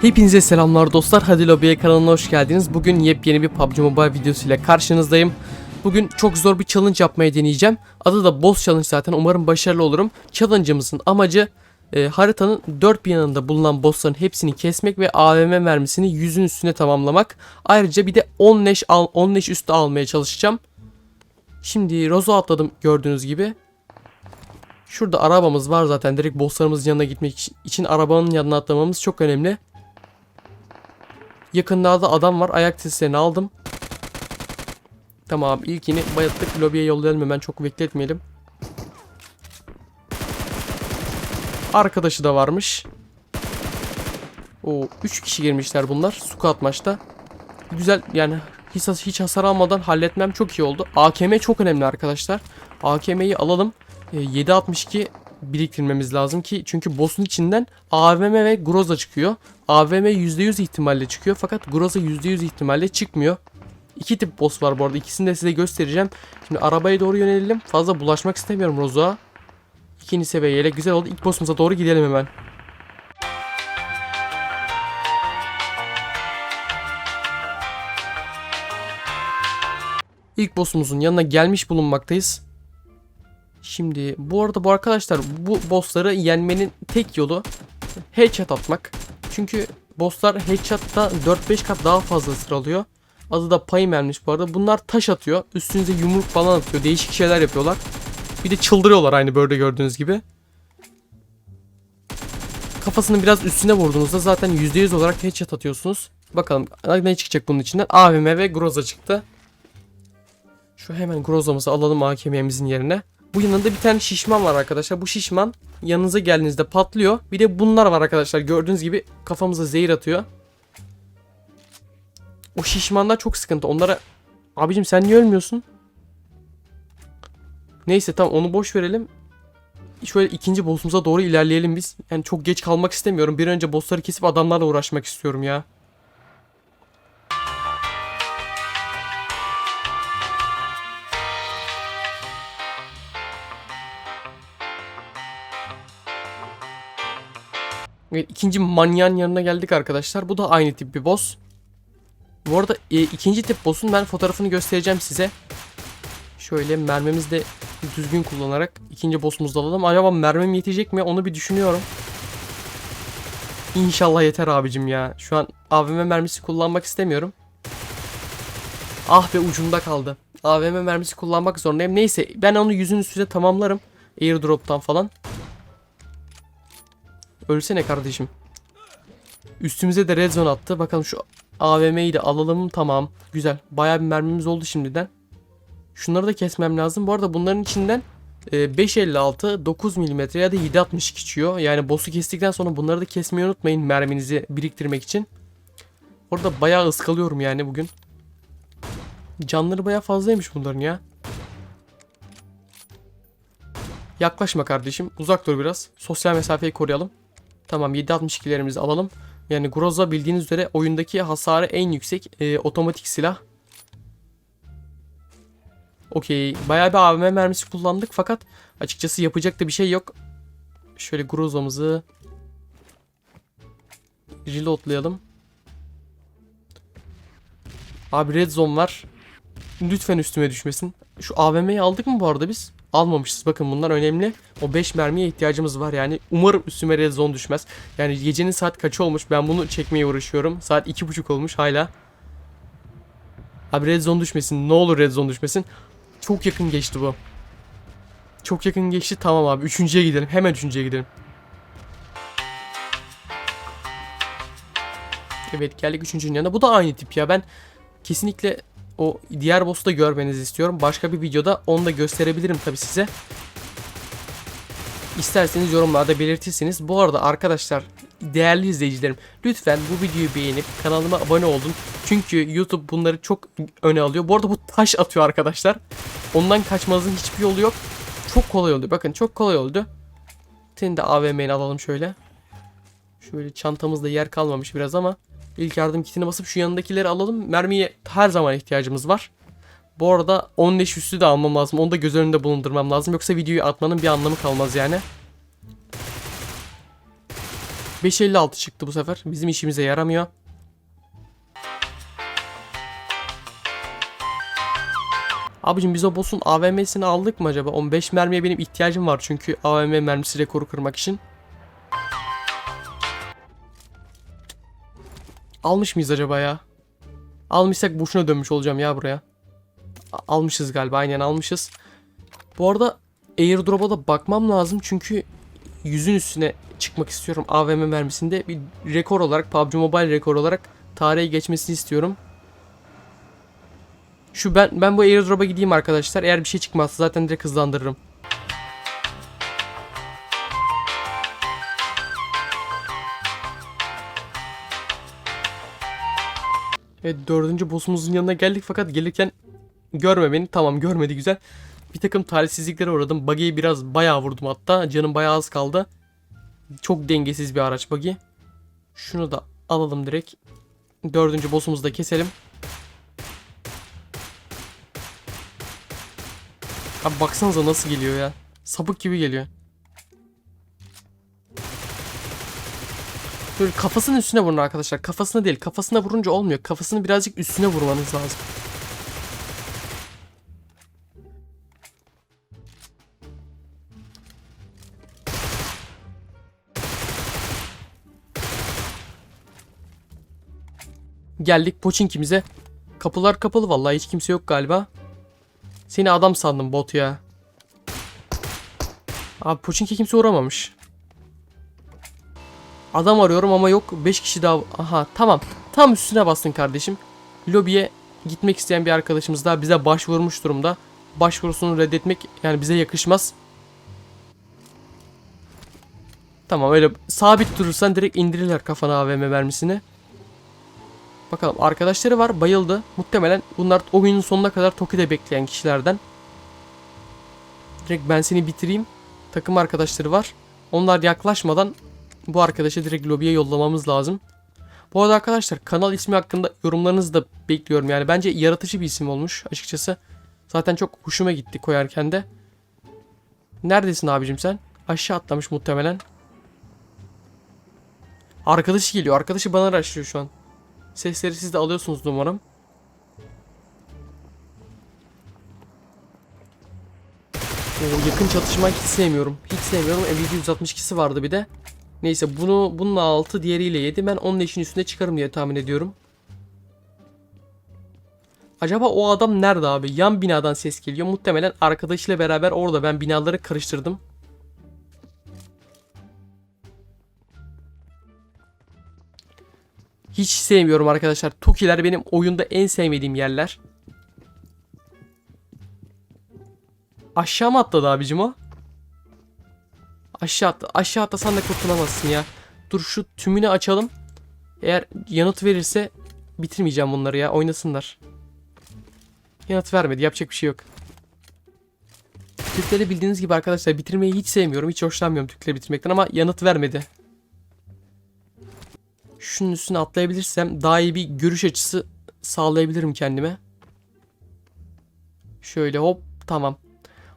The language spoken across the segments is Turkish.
Hepinize selamlar dostlar. Hadi Lobby'ye kanalına hoş geldiniz. Bugün yepyeni bir PUBG Mobile videosuyla karşınızdayım. Bugün çok zor bir challenge yapmayı deneyeceğim. Adı da Boss Challenge zaten. Umarım başarılı olurum. Challenge'ımızın amacı e, haritanın dört yanında bulunan bossların hepsini kesmek ve AVM mermisini yüzün üstüne tamamlamak. Ayrıca bir de 10 leş, al, 10 leş üstü almaya çalışacağım. Şimdi Rozo atladım gördüğünüz gibi. Şurada arabamız var zaten. Direkt bosslarımızın yanına gitmek için arabanın yanına atlamamız çok önemli. Yakınlarda adam var. Ayak seslerini aldım. Tamam ilkini bayılttık. Lobiye yollayalım hemen çok bekletmeyelim. Arkadaşı da varmış. O 3 kişi girmişler bunlar. Squat maçta. Güzel yani hiç, hiç hasar almadan halletmem çok iyi oldu. AKM çok önemli arkadaşlar. AKM'yi alalım. E, 7.62 biriktirmemiz lazım ki çünkü boss'un içinden AVM ve Groza çıkıyor. AVM %100 ihtimalle çıkıyor fakat Groza %100 ihtimalle çıkmıyor. İki tip boss var bu arada. İkisini de size göstereceğim. Şimdi arabaya doğru yönelelim. Fazla bulaşmak istemiyorum Rozo'a. İkinci seviye yelek güzel oldu. İlk boss'umuza doğru gidelim hemen. İlk boss'umuzun yanına gelmiş bulunmaktayız. Şimdi bu arada bu arkadaşlar bu bossları yenmenin tek yolu headshot atmak. Çünkü bosslar headshot'ta 4-5 kat daha fazla sıralıyor. Adı da pay mermiş bu arada. Bunlar taş atıyor. Üstünüze yumruk falan atıyor. Değişik şeyler yapıyorlar. Bir de çıldırıyorlar aynı böyle gördüğünüz gibi. Kafasını biraz üstüne vurduğunuzda zaten %100 olarak headshot atıyorsunuz. Bakalım ne çıkacak bunun içinden. AVM ve Groza çıktı. Şu hemen Groza'mızı alalım AKM'mizin yerine. Bu yanında bir tane şişman var arkadaşlar. Bu şişman yanınıza geldiğinizde patlıyor. Bir de bunlar var arkadaşlar. Gördüğünüz gibi kafamıza zehir atıyor. O şişmanlar çok sıkıntı. Onlara... Abicim sen niye ölmüyorsun? Neyse tamam onu boş verelim. Şöyle ikinci boss'umuza doğru ilerleyelim biz. Yani çok geç kalmak istemiyorum. Bir önce boss'ları kesip adamlarla uğraşmak istiyorum ya. İkinci manyağın yanına geldik arkadaşlar. Bu da aynı tip bir boss. Bu arada e, ikinci tip boss'un ben fotoğrafını göstereceğim size. Şöyle mermimizi de düzgün kullanarak ikinci boss'umuzu alalım. Acaba mermim yetecek mi onu bir düşünüyorum. İnşallah yeter abicim ya. Şu an AVM mermisi kullanmak istemiyorum. Ah be ucunda kaldı. AVM mermisi kullanmak zorundayım. Neyse ben onu yüzün üstüne tamamlarım. Airdrop'tan falan. Ölsene kardeşim. Üstümüze de red zone attı. Bakalım şu AVM'yi de alalım. Tamam. Güzel. Bayağı bir mermimiz oldu şimdiden. Şunları da kesmem lazım. Bu arada bunların içinden e, 5.56, 9 mm ya da 7.62 çıkıyor. Yani boss'u kestikten sonra bunları da kesmeyi unutmayın merminizi biriktirmek için. Orada bayağı ıskalıyorum yani bugün. Canları bayağı fazlaymış bunların ya. Yaklaşma kardeşim. Uzak dur biraz. Sosyal mesafeyi koruyalım. Tamam 7.62'lerimizi alalım. Yani Groza bildiğiniz üzere oyundaki hasarı en yüksek e, otomatik silah. Okey. Bayağı bir AVM mermisi kullandık fakat açıkçası yapacak da bir şey yok. Şöyle Groza'mızı reloadlayalım. Abi red zone var. Lütfen üstüme düşmesin. Şu AVM'yi aldık mı bu arada biz? Almamışız. Bakın bunlar önemli. O 5 mermiye ihtiyacımız var yani. Umarım üstüme red zone düşmez. Yani gecenin saat kaçı olmuş? Ben bunu çekmeye uğraşıyorum. Saat 2.30 olmuş hala. Abi red zone düşmesin. Ne olur red zone düşmesin. Çok yakın geçti bu. Çok yakın geçti. Tamam abi. Üçüncüye gidelim. Hemen üçüncüye gidelim. Evet geldik üçüncünün yanına. Bu da aynı tip ya. Ben kesinlikle o diğer boss'u da görmenizi istiyorum. Başka bir videoda onu da gösterebilirim tabi size. İsterseniz yorumlarda belirtirsiniz. Bu arada arkadaşlar değerli izleyicilerim lütfen bu videoyu beğenip kanalıma abone olun. Çünkü YouTube bunları çok öne alıyor. Bu arada bu taş atıyor arkadaşlar. Ondan kaçmanızın hiçbir yolu yok. Çok kolay oldu. Bakın çok kolay oldu. Seni de AVM'ni alalım şöyle. Şöyle çantamızda yer kalmamış biraz ama İlk yardım kitini basıp şu yanındakileri alalım. Mermiye her zaman ihtiyacımız var. Bu arada 10 leş üstü de almam lazım. Onu da göz önünde bulundurmam lazım. Yoksa videoyu atmanın bir anlamı kalmaz yani. 5.56 çıktı bu sefer. Bizim işimize yaramıyor. Abicim biz o boss'un AVM'sini aldık mı acaba? 15 mermiye benim ihtiyacım var çünkü AVM mermisi rekoru kırmak için. Almış mıyız acaba ya? Almışsak boşuna dönmüş olacağım ya buraya. Almışız galiba aynen almışız. Bu arada airdrop'a da bakmam lazım çünkü yüzün üstüne çıkmak istiyorum AVM mermisinde. Bir rekor olarak PUBG Mobile rekor olarak tarihe geçmesini istiyorum. Şu ben ben bu airdrop'a gideyim arkadaşlar. Eğer bir şey çıkmazsa zaten direkt hızlandırırım. Evet dördüncü boss'umuzun yanına geldik fakat gelirken görme beni. Tamam görmedi güzel. Bir takım talihsizliklere uğradım. Buggy'yi biraz bayağı vurdum hatta. Canım bayağı az kaldı. Çok dengesiz bir araç buggy. Şunu da alalım direkt. Dördüncü boss'umuzu da keselim. Abi baksanıza nasıl geliyor ya. Sapık gibi geliyor. Böyle kafasının üstüne vurun arkadaşlar. Kafasına değil. Kafasına vurunca olmuyor. Kafasını birazcık üstüne vurmanız lazım. Geldik Poçinkimize. Kapılar kapalı vallahi hiç kimse yok galiba. Seni adam sandım bot ya. Abi Pochinki kimse uğramamış. Adam arıyorum ama yok. 5 kişi daha. Aha tamam. Tam üstüne bastın kardeşim. Lobiye gitmek isteyen bir arkadaşımız daha bize başvurmuş durumda. Başvurusunu reddetmek yani bize yakışmaz. Tamam öyle sabit durursan direkt indirirler kafana AVM mermisini. Bakalım arkadaşları var bayıldı. Muhtemelen bunlar oyunun sonuna kadar Toki'de bekleyen kişilerden. Direkt ben seni bitireyim. Takım arkadaşları var. Onlar yaklaşmadan bu arkadaşı direkt lobiye yollamamız lazım. Bu arada arkadaşlar kanal ismi hakkında yorumlarınızı da bekliyorum. Yani bence yaratıcı bir isim olmuş açıkçası. Zaten çok hoşuma gitti koyarken de. Neredesin abicim sen? Aşağı atlamış muhtemelen. Arkadaşı geliyor. Arkadaşı bana araştırıyor şu an. Sesleri siz de alıyorsunuz umarım. Yakın çatışma hiç sevmiyorum. Hiç sevmiyorum. M762'si vardı bir de. Neyse bunu bununla 6 diğeriyle 7. Ben onun eşin üstüne çıkarım diye tahmin ediyorum. Acaba o adam nerede abi? Yan binadan ses geliyor. Muhtemelen arkadaşıyla beraber orada. Ben binaları karıştırdım. Hiç sevmiyorum arkadaşlar. Tokiler benim oyunda en sevmediğim yerler. Aşağı mı atladı abicim o? Aşağı attı. Aşağı atlasan da kurtulamazsın ya. Dur şu tümünü açalım. Eğer yanıt verirse bitirmeyeceğim bunları ya. Oynasınlar. Yanıt vermedi. Yapacak bir şey yok. Türkleri bildiğiniz gibi arkadaşlar bitirmeyi hiç sevmiyorum. Hiç hoşlanmıyorum Türkleri bitirmekten ama yanıt vermedi. Şunun üstüne atlayabilirsem daha iyi bir görüş açısı sağlayabilirim kendime. Şöyle hop tamam.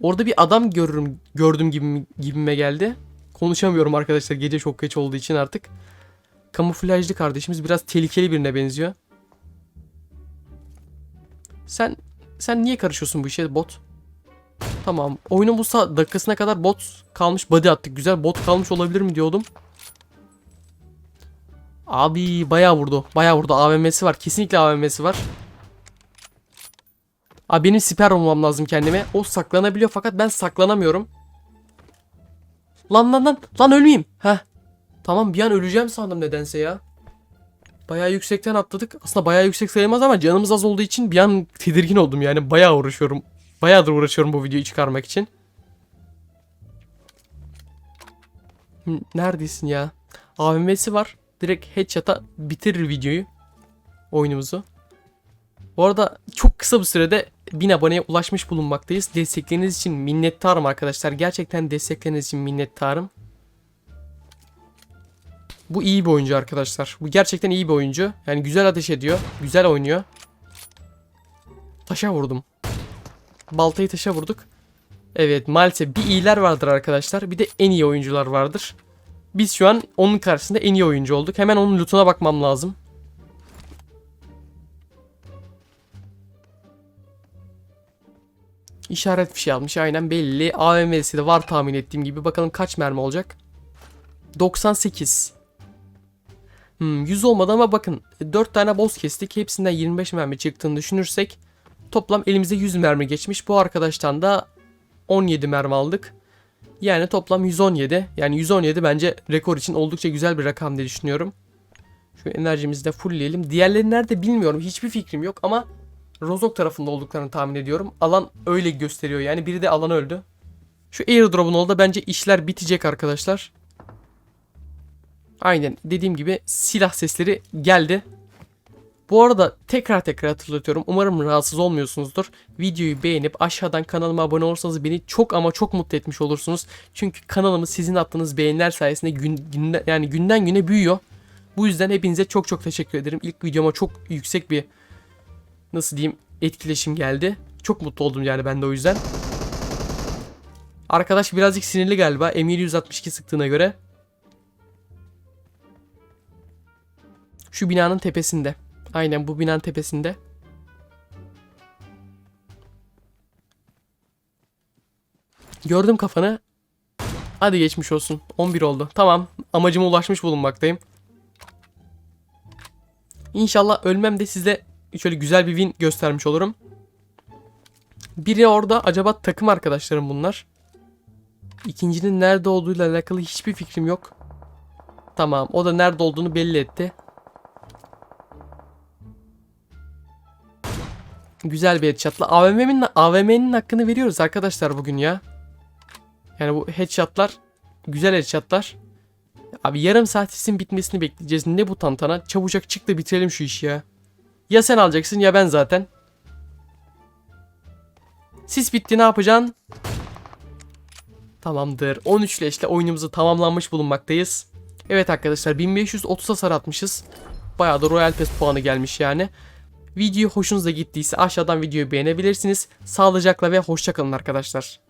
Orada bir adam görürüm gördüm gibi gibime geldi. Konuşamıyorum arkadaşlar gece çok geç olduğu için artık. Kamuflajlı kardeşimiz biraz tehlikeli birine benziyor. Sen sen niye karışıyorsun bu işe bot? Tamam. Oyunun bu dakikasına kadar bot kalmış. Body attık. Güzel bot kalmış olabilir mi diyordum. Abi bayağı vurdu. Bayağı vurdu. AVM'si var. Kesinlikle AVM'si var. Abi benim siper olmam lazım kendime. O saklanabiliyor fakat ben saklanamıyorum. Lan lan lan. Lan ölmeyeyim. Heh. Tamam bir an öleceğim sandım nedense ya. Bayağı yüksekten atladık. Aslında bayağı yüksek sayılmaz ama canımız az olduğu için bir an tedirgin oldum yani. Bayağı uğraşıyorum. Bayağıdır uğraşıyorum bu videoyu çıkarmak için. Neredesin ya? AVM'si var. Direkt headshot'a bitirir videoyu. Oyunumuzu. Bu arada çok kısa bir sürede 1000 aboneye ulaşmış bulunmaktayız. Destekleriniz için minnettarım arkadaşlar. Gerçekten destekleriniz için minnettarım. Bu iyi bir oyuncu arkadaşlar. Bu gerçekten iyi bir oyuncu. Yani güzel ateş ediyor. Güzel oynuyor. Taşa vurdum. Baltayı taşa vurduk. Evet maalesef bir iyiler vardır arkadaşlar. Bir de en iyi oyuncular vardır. Biz şu an onun karşısında en iyi oyuncu olduk. Hemen onun lootuna bakmam lazım. İşaret fişi almış aynen belli. AVM'si de var tahmin ettiğim gibi. Bakalım kaç mermi olacak. 98. Hmm, 100 olmadı ama bakın 4 tane boss kestik. Hepsinden 25 mermi çıktığını düşünürsek toplam elimizde 100 mermi geçmiş. Bu arkadaştan da 17 mermi aldık. Yani toplam 117. Yani 117 bence rekor için oldukça güzel bir rakam diye düşünüyorum. Şu enerjimizi de fullleyelim. Diğerleri nerede bilmiyorum. Hiçbir fikrim yok ama Rozok tarafında olduklarını tahmin ediyorum. Alan öyle gösteriyor yani. Biri de alan öldü. Şu airdrop'un oldu bence işler bitecek arkadaşlar. Aynen dediğim gibi silah sesleri geldi. Bu arada tekrar tekrar hatırlatıyorum. Umarım rahatsız olmuyorsunuzdur. Videoyu beğenip aşağıdan kanalıma abone olursanız beni çok ama çok mutlu etmiş olursunuz. Çünkü kanalımız sizin attığınız beğeniler sayesinde gün, günde- yani günden güne büyüyor. Bu yüzden hepinize çok çok teşekkür ederim. İlk videoma çok yüksek bir nasıl diyeyim etkileşim geldi. Çok mutlu oldum yani ben de o yüzden. Arkadaş birazcık sinirli galiba. M762 sıktığına göre. Şu binanın tepesinde. Aynen bu binanın tepesinde. Gördüm kafanı. Hadi geçmiş olsun. 11 oldu. Tamam. Amacıma ulaşmış bulunmaktayım. İnşallah ölmem de size şöyle güzel bir win göstermiş olurum. Biri orada acaba takım arkadaşlarım bunlar. İkincinin nerede olduğuyla alakalı hiçbir fikrim yok. Tamam o da nerede olduğunu belli etti. Güzel bir headshot'la. AVM'nin AVM'nin hakkını veriyoruz arkadaşlar bugün ya. Yani bu headshot'lar güzel headshot'lar. Abi yarım saat isim bitmesini bekleyeceğiz. Ne bu tantana? Çabucak çık da bitirelim şu işi ya. Ya sen alacaksın ya ben zaten. Sis bitti ne yapacaksın? Tamamdır. 13 leşle oyunumuzu tamamlanmış bulunmaktayız. Evet arkadaşlar 1530 hasar atmışız. Bayağı da Royal Pass puanı gelmiş yani. Video hoşunuza gittiyse aşağıdan videoyu beğenebilirsiniz. Sağlıcakla ve hoşçakalın arkadaşlar.